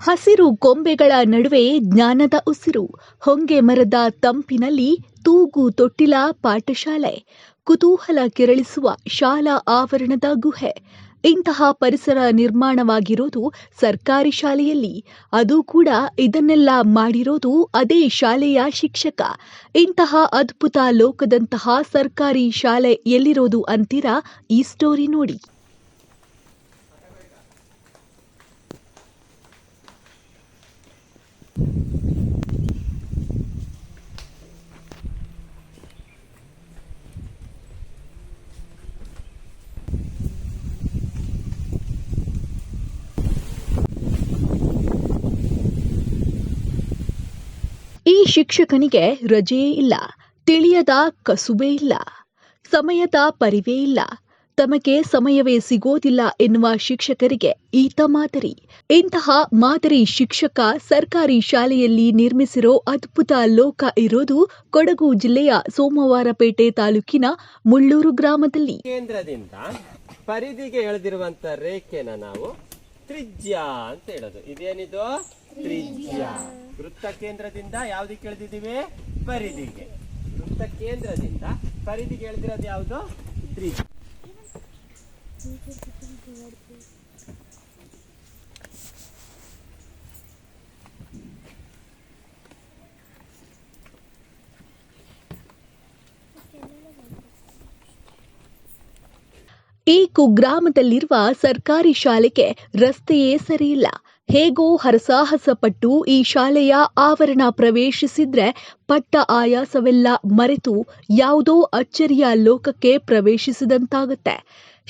ಹಸಿರು ಕೊಂಬೆಗಳ ನಡುವೆ ಜ್ಞಾನದ ಉಸಿರು, ಹೊಂಗೆ ಮರದ ತಂಪಿನಲ್ಲಿ ತೂಗು ತೊಟ್ಟಿಲ ಪಾಠಶಾಲೆ, ಕುತೂಹಲ ಕೆರಳಿಸುವ ಶಾಲಾ ಆವರಣದ ಗುಹೆ. ಇಂತಹ ಪರಿಸರ ನಿರ್ಮಾಣವಾಗಿರೋದು ಸರ್ಕಾರಿ ಶಾಲೆಯಲ್ಲಿ. ಅದು ಕೂಡ ಇದನ್ನೆಲ್ಲ ಮಾಡಿರೋದು ಅದೇ ಶಾಲೆಯ ಶಿಕ್ಷಕ. ಇಂತಹ ಅದ್ಭುತ ಲೋಕದಂತಹ ಸರ್ಕಾರಿ ಶಾಲೆ ಎಲ್ಲಿರೋದು ಅಂತೀರಾ ಈ ಸ್ಟೋರಿ ನೋಡಿ. ಈ ಶಿಕ್ಷಕನಿಗೆ ರಜೆಯೇ ಇಲ್ಲ ತಿಳಿಯದ ಕಸುಬೇ ಇಲ್ಲ ಸಮಯದ ಪರಿವೇ ಇಲ್ಲ ತಮಗೆ ಸಮಯವೇ ಸಿಗೋದಿಲ್ಲ ಎನ್ನುವ ಶಿಕ್ಷಕರಿಗೆ ಈತ ಮಾದರಿ. ಇಂತಹ ಮಾದರಿ ಶಿಕ್ಷಕ ಸರ್ಕಾರಿ ಶಾಲೆಯಲ್ಲಿ ನಿರ್ಮಿಸಿರೋ ಅದ್ಭುತ ಲೋಕ ಇರೋದು ಕೊಡಗು ಜಿಲ್ಲೆಯ ಸೋಮವಾರಪೇಟೆ ತಾಲೂಕಿನ ಮುಳ್ಳೂರು ಗ್ರಾಮದಲ್ಲಿ. ಕೇಂದ್ರದಿಂದ ಪರಿಧಿಗೆ ಎಳೆದಿರುವಂತ ರೇಖೆನ ನಾವು ತ್ರಿಜ್ಯ ಅಂತ ಹೇಳೋದು. ಇದೇನಿದು? ತ್ರಿಜ್ಯ. ವೃತ್ತ ಕೇಂದ್ರದಿಂದ ಯಾವ್ದಕ್ಕೆ ಎಳೆದಿದ್ದೀವಿ ಪರಿಧಿಗೆ. ವೃತ್ತ ಕೇಂದ್ರದಿಂದ ಪರಿಧಿಗೆ ಎಳೆದಿರೋದು ಯಾವುದು? ತ್ರಿಜ್ಯ. ಈ ಕುಗ್ರಾಮದಲ್ಲಿರುವ ಸರ್ಕಾರಿ ಶಾಲೆಗೆ ರಸ್ತೆಯೇ ಸರಿಯಿಲ್ಲ. ಹೇಗೋ ಹರಸಾಹಸ ಪಟ್ಟು ಈ ಶಾಲೆಯ ಆವರಣ ಪ್ರವೇಶಿಸಿದ್ರೆ ಪಟ್ಟ ಆಯಾಸವೆಲ್ಲ ಮರೆತು ಯಾವುದೋ ಅಚ್ಚರಿಯ ಲೋಕಕ್ಕೆ ಪ್ರವೇಶಿಸಿದಂತಾಗುತ್ತೆ.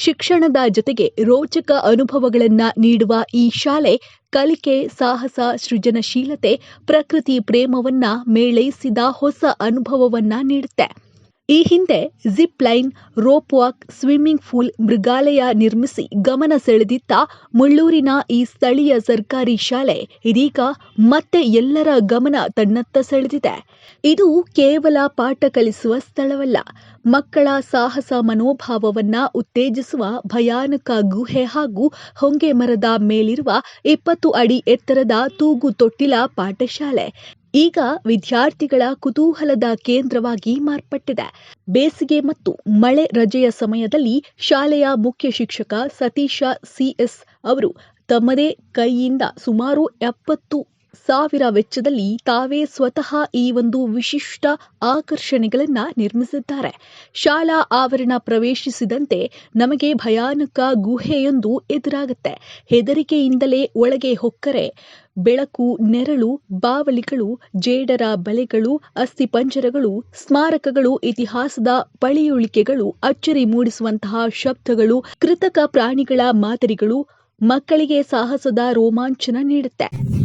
ಶಿಕ್ಷಣದ ಜೊತೆಗೆ ರೋಚಕ ಅನುಭವಗಳನ್ನು ನೀಡುವ ಈ ಶಾಲೆ ಕಲಿಕೆ, ಸಾಹಸ, ಸೃಜನಶೀಲತೆ, ಪ್ರಕೃತಿ ಪ್ರೇಮವನ್ನ ಮೇಳೈಸಿದ ಹೊಸ ಅನುಭವವನ್ನ ನೀಡುತ್ತೆ. ಈ ಹಿಂದೆ zip line, rope walk, swimming pool, ಮೃಗಾಲಯ ನಿರ್ಮಿಸಿ ಗಮನ ಸೆಳೆದಿದ್ದ ಮುಳ್ಳೂರಿನ ಈ ಸ್ಥಳೀಯ ಸರ್ಕಾರಿ ಶಾಲೆ ಇದೀಗ ಮತ್ತೆ ಎಲ್ಲರ ಗಮನ ತನ್ನತ್ತ ಸೆಳೆದಿದೆ. ಇದು ಕೇವಲ ಪಾಠ ಕಲಿಸುವ ಸ್ಥಳವಲ್ಲ, ಮಕ್ಕಳ ಸಾಹಸ ಮನೋಭಾವವನ್ನ ಉತ್ತೇಜಿಸುವ ಭಯಾನಕ ಗುಹೆ ಹಾಗೂ ಹೊಂಗೆ ಮರದ ಮೇಲಿರುವ ಇಪ್ಪತ್ತು ಅಡಿ ಎತ್ತರದ ತೂಗು ತೊಟ್ಟಿಲ ಪಾಠಶಾಲೆ. ಈಗ ವಿದ್ಯಾರ್ಥಿಗಳ ಕುತೂಹಲದ ಕೇಂದ್ರವಾಗಿ ಮಾರ್ಪಟ್ಟಿದೆ. ಬೇಸಿಗೆ ಮತ್ತು ಮಳೆ ರಜೆಯ ಸಮಯದಲ್ಲಿ ಶಾಲೆಯ ಮುಖ್ಯ ಶಿಕ್ಷಕ ಸತೀಶ ಸಿಎಸ್ ಅವರು ತಮ್ಮದೇ ಕೈಯಿಂದ ಸುಮಾರು ಎಪ್ಪತ್ತು ಸಾವಿರ ವೆಚ್ಚದಲ್ಲಿ ತಾವೇ ಸ್ವತಃ ಈ ಒಂದು ವಿಶಿಷ್ಟ ಆಕರ್ಷಣೆಗಳನ್ನ ನಿರ್ಮಿಸಿದ್ದಾರೆ. ಶಾಲಾ ಆವರಣ ಪ್ರವೇಶಿಸಿದಂತೆ ನಮಗೆ ಭಯಾನಕ ಗುಹೆಯೊಂದು ಎದುರಾಗುತ್ತೆ. ಹೆದರಿಕೆಯಿಂದಲೇ ಒಳಗೆ ಹೊಕ್ಕರೆ, ಬೆಳಕು, ನೆರಳು, ಬಾವಲಿಗಳು, ಜೇಡರ ಬಲೆಗಳು ಅಸ್ಥಿಪಂಜರಗಳು ಸ್ಮಾರಕಗಳು, ಇತಿಹಾಸದ ಪಳಿಯುಳಿಕೆಗಳು, ಅಚ್ಚರಿ ಮೂಡಿಸುವಂತಹ ಶಬ್ದಗಳು, ಕೃತಕ ಪ್ರಾಣಿಗಳ ಮಾದರಿಗಳು, ಮಕ್ಕಳಿಗೆ ಸಾಹಸದ ರೋಮಾಂಚನ ನೀಡುತ್ತೆ.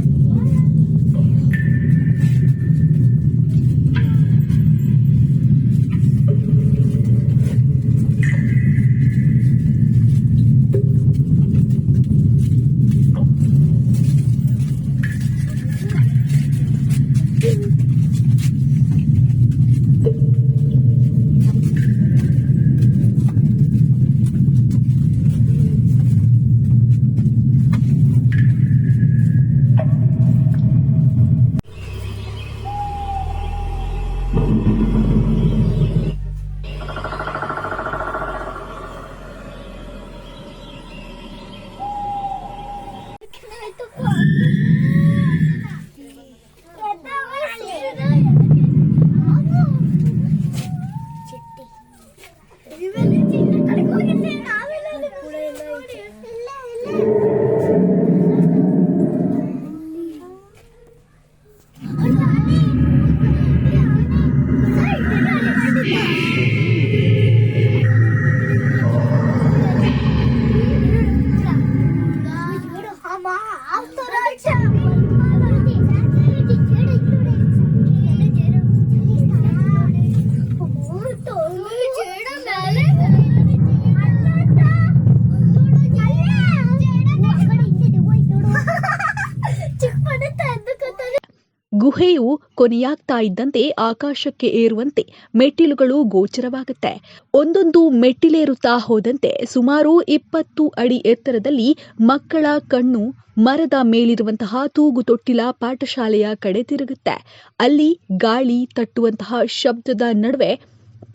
ಗುಹೆಯು ಕೊನೆಯಾಗ್ತಾ ಇದ್ದಂತೆ ಆಕಾಶಕ್ಕೆ ಏರುವಂತೆ ಮೆಟ್ಟಿಲುಗಳು ಗೋಚರವಾಗುತ್ತೆ. ಒಂದೊಂದು ಮೆಟ್ಟಿಲೇರುತ್ತಾ ಹೋದಂತೆ ಸುಮಾರು ಇಪ್ಪತ್ತು ಅಡಿ ಎತ್ತರದಲ್ಲಿ ಮಕ್ಕಳ ಕಣ್ಣು ಮರದ ಮೇಲಿರುವಂತಹ ತೂಗು ತೊಟ್ಟಿಲ ಪಾಠಶಾಲೆಯ ಕಡೆ ತಿರುಗುತ್ತೆ. ಅಲ್ಲಿ ಗಾಳಿ ತಟ್ಟುವಂತಹ ಶಬ್ದದ ನಡುವೆ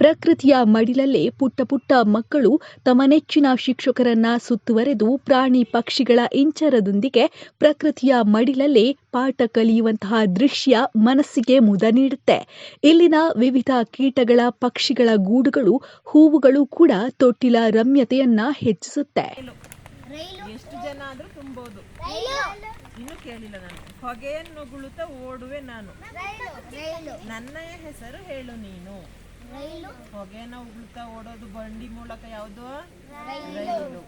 ಪ್ರಕೃತಿಯ ಮಡಿಲಲ್ಲೇ ಪುಟ್ಟ ಪುಟ್ಟ ಮಕ್ಕಳು ತಮ್ಮ ನೆಚ್ಚಿನ ಶಿಕ್ಷಕರನ್ನ ಸುತ್ತುವರೆದು ಪ್ರಾಣಿ ಪಕ್ಷಿಗಳ ಇಂಚರದೊಂದಿಗೆ ಪ್ರಕೃತಿಯ ಮಡಿಲಲ್ಲೇ ಪಾಠ ಕಲಿಯುವಂತಹ ದೃಶ್ಯ ಮನಸ್ಸಿಗೆ ಮುದ ನೀಡುತ್ತೆ. ಇಲ್ಲಿನ ವಿವಿಧ ಕೀಟಗಳ ಪಕ್ಷಿಗಳ ಗೂಡುಗಳು ಹೂವುಗಳು ಕೂಡ ತೊಟ್ಟಿಲ ರಮ್ಯತೆಯನ್ನ ಹೆಚ್ಚಿಸುತ್ತೆ. ಎಷ್ಟು ಜನ ಆದ್ರೂ ತುಂಬೋದು. ಇನ್ನು ಕೇಳಿಲ್ಲ ನಾನು. ಹೊಗೆಯನ್ನು ಗುಳುತ್ತಾ ಓಡುವೆ ನಾನು. ನನ್ನ ಹೆಸರು ಹೇಳು ನೀನು. ಹೊಗೆಯನ್ನು ಉಗುಳ್ತಾ ಓಡೋದು ಬಂಡಿ ಮೂಲಕ ಯಾವುದು? ರೈಲು.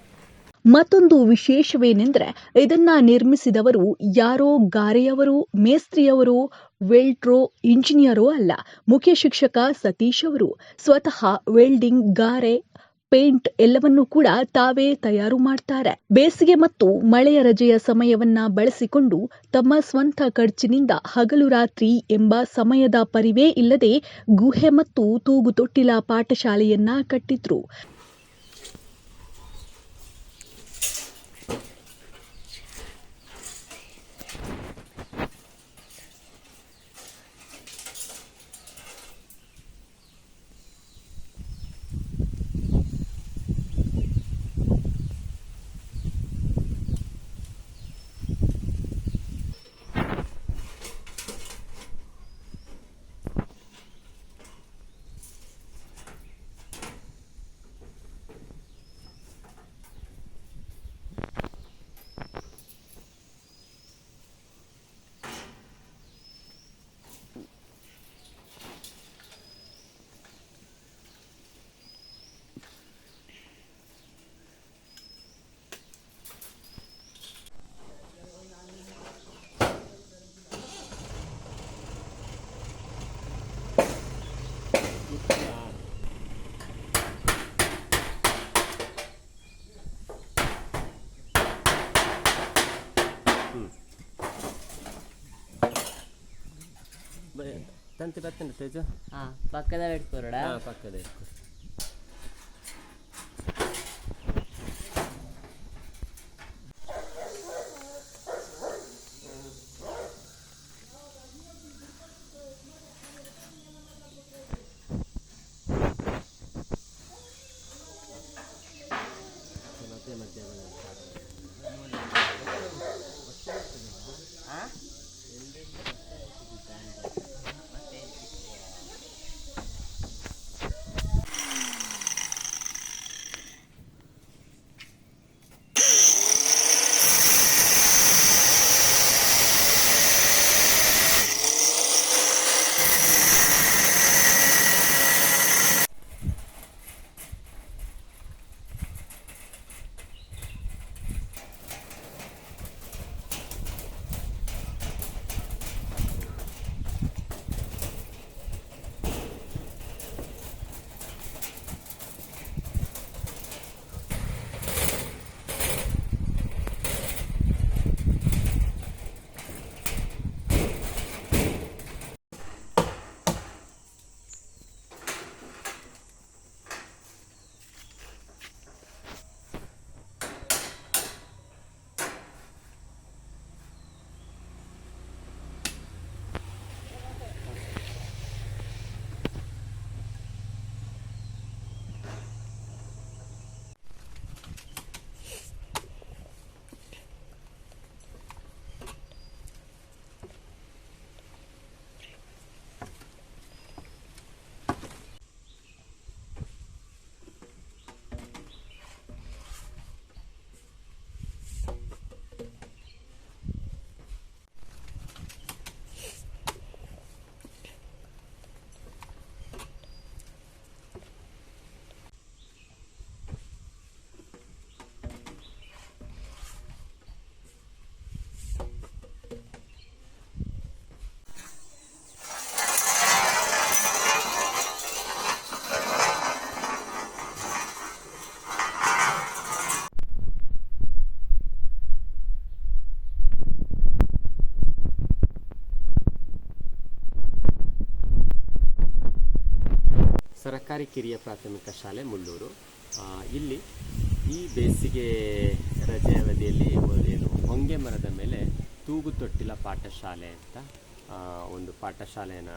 ಮತ್ತೊಂದು ವಿಶೇಷವೇನೆಂದ್ರೆ ಇದನ್ನ ನಿರ್ಮಿಸಿದವರು ಯಾರೋ ಗಾರೆಯವರು ಮೇಸ್ತ್ರಿಯವರು ವೆಲ್ಟ್ರೋ ಇಂಜಿನಿಯರೋ ಅಲ್ಲ ಮುಖ್ಯ ಶಿಕ್ಷಕ ಸತೀಶ್ ಅವರು. ಸ್ವತಃ ವೆಲ್ಡಿಂಗ್ ಗಾರೆ ಪೇಂಟ್ ಎಲ್ಲವನ್ನೂ ಕೂಡ ತಾವೇ ತಯಾರು ಮಾಡ್ತಾರೆ. ಬೇಸಿಗೆ ಮತ್ತು ಮಳೆಯ ರಜೆಯ ಸಮಯವನ್ನ ಬಳಸಿಕೊಂಡು ತಮ್ಮ ಸ್ವಂತ ಖರ್ಚಿನಿಂದ ಹಗಲು ರಾತ್ರಿ ಎಂಬ ಸಮಯದ ಪರಿವೇ ಇಲ್ಲದೆ ಗುಹೆ ಮತ್ತು ತೂಗು ತೊಟ್ಟಿಲ ಪಾಠಶಾಲೆಯನ್ನ ಕಟ್ಟಿದ್ರು. ತಂತಿ ಬರ್ತೇನೆ ತೇಜು ಹಾ ಪಕ್ಕದ ಇಟ್ಕೊರಡ ಹಾ ಪಕ್ಕದ ಇಟ್ಕೊ ಸರಕಾರಿ ಕಿರಿಯ ಪ್ರಾಥಮಿಕ ಶಾಲೆ ಮುಳ್ಳೂರು. ಇಲ್ಲಿ ಈ ಬೇಸಿಗೆ ರಜೆ ಅವಧಿಯಲ್ಲಿ ಏನು ಹೊಂಗೆ ಮರದ ಮೇಲೆ ತೂಗು ತೊಟ್ಟಿಲ ಪಾಠಶಾಲೆ ಅಂತ ಒಂದು ಪಾಠಶಾಲೆಯನ್ನು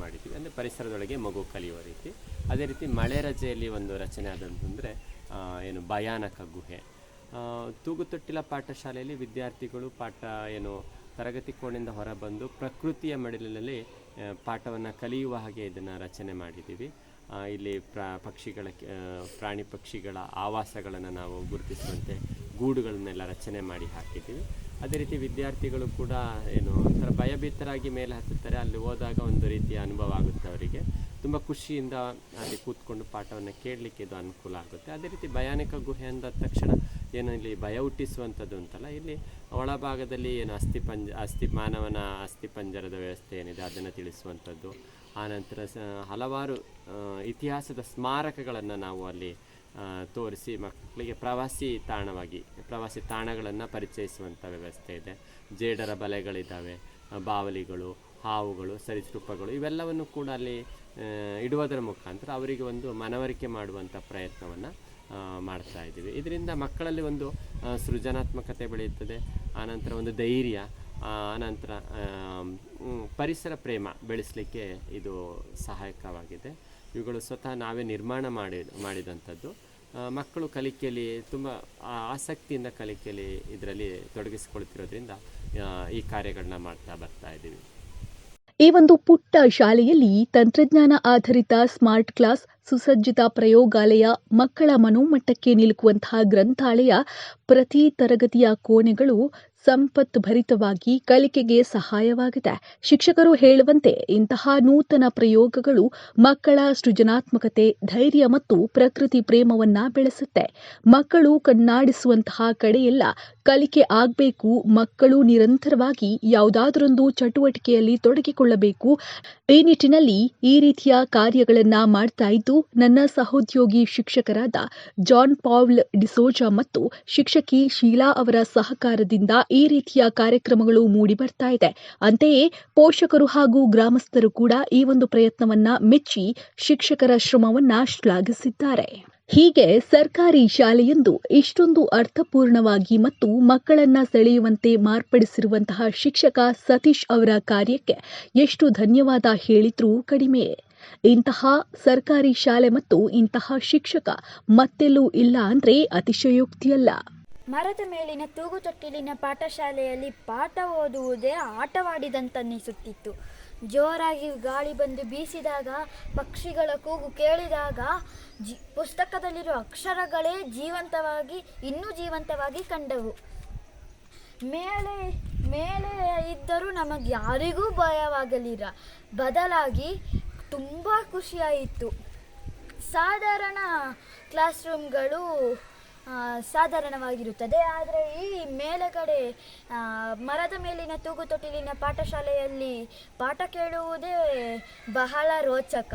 ಮಾಡಿದ್ದೀವಿ. ಅಂದರೆ ಪರಿಸರದೊಳಗೆ ಮಗು ಕಲಿಯುವ ರೀತಿ. ಅದೇ ರೀತಿ ಮಳೆ ರಜೆಯಲ್ಲಿ ಒಂದು ರಚನೆ ಆದಂತಂದರೆ ಏನು ಭಯಾನಕ ಗುಹೆ. ತೂಗು ತೂಗುತೊಟ್ಟಿಲ ಪಾಠಶಾಲೆಯಲ್ಲಿ ವಿದ್ಯಾರ್ಥಿಗಳು ಪಾಠ ಏನು ತರಗತಿ ಕೋಣೆಯಿಂದ ಹೊರಬಂದು ಪ್ರಕೃತಿಯ ಮಡಿಲಿನಲ್ಲಿ ಪಾಠವನ್ನು ಕಲಿಯುವ ಹಾಗೆ ಇದನ್ನು ರಚನೆ ಮಾಡಿದ್ದೀವಿ. ಇಲ್ಲಿ ಪ್ರಾ, ಪಕ್ಷಿಗಳ ಪ್ರಾಣಿ ಪಕ್ಷಿಗಳ ಆವಾಸಗಳನ್ನು ನಾವು ಗುರುತಿಸುವಂತೆ ಗೂಡುಗಳನ್ನೆಲ್ಲ ರಚನೆ ಮಾಡಿ ಹಾಕಿದ್ದೀವಿ. ಅದೇ ರೀತಿ ವಿದ್ಯಾರ್ಥಿಗಳು ಕೂಡ ಏನು ಒಂಥರ ಭಯಭೀತರಾಗಿ ಮೇಲೆ ಹತ್ತುತ್ತಾರೆ. ಅಲ್ಲಿ ಹೋದಾಗ ಒಂದು ರೀತಿಯ ಅನುಭವ ಆಗುತ್ತೆ ಅವರಿಗೆ. ತುಂಬ ಖುಷಿಯಿಂದ ಅಲ್ಲಿ ಕೂತ್ಕೊಂಡು ಪಾಠವನ್ನು ಕೇಳಲಿಕ್ಕೆ ಇದು ಅನುಕೂಲ ಆಗುತ್ತೆ. ಅದೇ ರೀತಿ ಭಯಾನಕ ಗುಹೆ ಅಂದ ತಕ್ಷಣ ಏನು ಇಲ್ಲಿ ಭಯ ಹುಟ್ಟಿಸುವಂಥದ್ದು ಅಂತಲ್ಲ, ಇಲ್ಲಿ ಒಳಭಾಗದಲ್ಲಿ ಏನು ಅಸ್ಥಿ ಪಂಜ, ಅಸ್ಥಿ ಮಾನವನ ಅಸ್ಥಿ ಪಂಜರದ ವ್ಯವಸ್ಥೆ ಏನಿದೆ ಅದನ್ನು ತಿಳಿಸುವಂಥದ್ದು. ಆನಂತರ ಸ, ಹಲವಾರು ಇತಿಹಾಸದ ಸ್ಮಾರಕಗಳನ್ನು ನಾವು ಅಲ್ಲಿ ತೋರಿಸಿ ಮಕ್ಕಳಿಗೆ ಪ್ರವಾಸಿ ತಾಣವಾಗಿ, ಪ್ರವಾಸಿ ತಾಣಗಳನ್ನು ಪರಿಚಯಿಸುವಂಥ ವ್ಯವಸ್ಥೆ ಇದೆ. ಜೇಡರ ಬಲೆಗಳಿದ್ದಾವೆ ಬಾವಲಿಗಳು ಹಾವುಗಳು, ಸರೀಸೃಪಗಳು ಇವೆಲ್ಲವನ್ನು ಕೂಡ ಅಲ್ಲಿ ಇಡುವುದರ ಮುಖಾಂತರ ಅವರಿಗೆ ಒಂದು ಮನವರಿಕೆ ಮಾಡುವಂಥ ಪ್ರಯತ್ನವನ್ನು ಮಾಡ್ತಾ ಇದ್ದೀವಿ. ಇದರಿಂದ ಮಕ್ಕಳಲ್ಲಿ ಒಂದು ಸೃಜನಾತ್ಮಕತೆ ಬೆಳೆಯುತ್ತದೆ, ಆನಂತರ ಒಂದು ಧೈರ್ಯ ಆನಂತರ ಪರಿಸರ ಪ್ರೇಮ ಬೆಳೆಸಲಿಕ್ಕೆ ಇದು ಸಹಾಯಕವಾಗಿದೆ. ಇವುಗಳು ಸ್ವತಃ ನಾವೇ ನಿರ್ಮಾಣ ಮಾಡಿ, ಮಾಡಿದಂಥದ್ದು. ಮಕ್ಕಳು ಕಲಿಕೆಯಲ್ಲಿ ತುಂಬ ಆಸಕ್ತಿಯಿಂದ ಕಲಿಕೆಯಲ್ಲಿ ಇದರಲ್ಲಿ ತೊಡಗಿಸಿಕೊಳ್ತಿರೋದ್ರಿಂದ ಈ ಕಾರ್ಯಗಳನ್ನ ಮಾಡ್ತಾ ಬರ್ತಾ ಇದ್ದೀವಿ. ಈ ಒಂದು ಪುಟ್ಟ ಶಾಲೆಯಲ್ಲಿ ತಂತ್ರಜ್ಞಾನ ಆಧಾರಿತ ಸ್ಮಾರ್ಟ್ ಕ್ಲಾಸ್, ಸುಸಜ್ಜಿತ ಪ್ರಯೋಗಾಲಯ, ಮಕ್ಕಳ ಮನೋಮಟ್ಟಕ್ಕೆ ನಿಲುಕುವಂತಹ ಗ್ರಂಥಾಲಯ, ಪ್ರತಿ ತರಗತಿಯ ಕೋಣೆಗಳು ಸಂಪತ್ ಭರಿತವಾಗಿ ಕಲಿಕೆಗೆ ಸಹಾಯವಾಗಿದೆ. ಶಿಕ್ಷಕರು ಹೇಳುವಂತೆ ಇಂತಹ ನೂತನ ಪ್ರಯೋಗಗಳು ಮಕ್ಕಳ ಸೃಜನಾತ್ಮಕತೆ, ಧೈರ್ಯ ಮತ್ತು ಪ್ರಕೃತಿ ಪ್ರೇಮವನ್ನ ಬೆಳೆಸುತ್ತೆ. ಮಕ್ಕಳು ಕಣ್ಣಾಡಿಸುವಂತಹ ಕಡೆಯೆಲ್ಲ ಕಲಿಕೆ ಆಗಬೇಕು, ಮಕ್ಕಳು ನಿರಂತರವಾಗಿ ಯಾವುದಾದರೊಂದು ಚಟುವಟಿಕೆಯಲ್ಲಿ ತೊಡಗಿಕೊಳ್ಳಬೇಕು. ಈ ನಿಟ್ಟಿನಲ್ಲಿ ಈ ರೀತಿಯ ಕಾರ್ಯಗಳನ್ನ ಮಾಡ್ತಾ ಇದ್ದು, ನನ್ನ ಸಹೋದ್ಯೋಗಿ ಶಿಕ್ಷಕರಾದ ಜಾನ್ ಪಾವ್ಲ್ ಡಿಸೋಜಾ ಮತ್ತು ಶಿಕ್ಷಕಿ ಶೀಲಾ ಅವರ ಸಹಕಾರದಿಂದ ಈ ರೀತಿಯ ಕಾರ್ಯಕ್ರಮಗಳು ಮೂಡಿ ಬರ್ತಾ ಇದೆ. ಅಂತೆಯೇ ಪೋಷಕರು ಹಾಗೂ ಗ್ರಾಮಸ್ಥರು ಕೂಡ ಈ ಒಂದು ಪ್ರಯತ್ನವನ್ನ ಮೆಚ್ಚಿ ಶಿಕ್ಷಕರ ಶ್ರಮವನ್ನ ಶ್ಲಾಘಿಸಿದ್ದಾರೆ. ಹೀಗೆ ಸರ್ಕಾರಿ ಶಾಲೆಯೊಂದು ಇಷ್ಟೊಂದು ಅರ್ಥಪೂರ್ಣವಾಗಿ ಮತ್ತು ಮಕ್ಕಳನ್ನ ಸೆಳೆಯುವಂತೆ ಮಾರ್ಪಡಿಸಿರುವಂತಹ ಶಿಕ್ಷಕ ಸತೀಶ್ ಅವರ ಕಾರ್ಯಕ್ಕೆ ಎಷ್ಟು ಧನ್ಯವಾದ ಹೇಳಿದ್ರೂ ಕಡಿಮೆ. ಇಂತಹ ಸರ್ಕಾರಿ ಶಾಲೆ ಮತ್ತು ಇಂತಹ ಶಿಕ್ಷಕ ಮತ್ತೆಲ್ಲೂ ಇಲ್ಲ ಅಂದ್ರೆ ಅತಿಶಯೋಕ್ತಿಯಲ್ಲ. ಮರದ ಮೇಲಿನ ತೂಗುತೊಟ್ಟಿಲಿನ ಪಾಠಶಾಲೆಯಲ್ಲಿ ಪಾಠ ಓದುವುದೇ ಆಟವಾಡಿದಂತನ್ನಿಸುತ್ತಿತ್ತು. ಜೋರಾಗಿ ಗಾಳಿ ಬಂದು ಬೀಸಿದಾಗ, ಪಕ್ಷಿಗಳ ಕೂಗು ಕೇಳಿದಾಗ, ಜಿ ಪುಸ್ತಕದಲ್ಲಿರುವ ಅಕ್ಷರಗಳೇ ಜೀವಂತವಾಗಿ, ಇನ್ನೂ ಜೀವಂತವಾಗಿ ಕಂಡವು. ಮೇಲೆ ಮೇಲೆ ಇದ್ದರೂ ನಮಗೆ ಯಾರಿಗೂ ಭಯವಾಗಲಿಲ್ಲ. ಬದಲಾಗಿ ತುಂಬ ಖುಷಿಯಾಯಿತು. ಸಾಧಾರಣ ಕ್ಲಾಸ್ ರೂಮ್ಗಳು ಸಾಧಾರಣವಾಗಿರುತ್ತದೆ. ಆದರೆ ಈ ಮೇಲುಗಡೆ ಮರದ ಮೇಲಿನ ತೂಗುತೊಟ್ಟಿಲಿನ ಪಾಠಶಾಲೆಯಲ್ಲಿ ಪಾಠ ಕೇಳುವುದೇ ಬಹಳ ರೋಚಕ.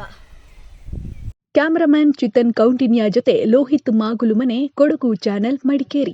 ಕ್ಯಾಮರಾಮ್ಯಾನ್ ಚಿತನ್ ಕೌಂಟಿನ್ಯಾ ಜೊತೆ ಲೋಹಿತ್ ಮಾಗುಲುಮನೆ, ಕೊಡಗು ಚಾನೆಲ್ ಮಡಿಕೇರಿ.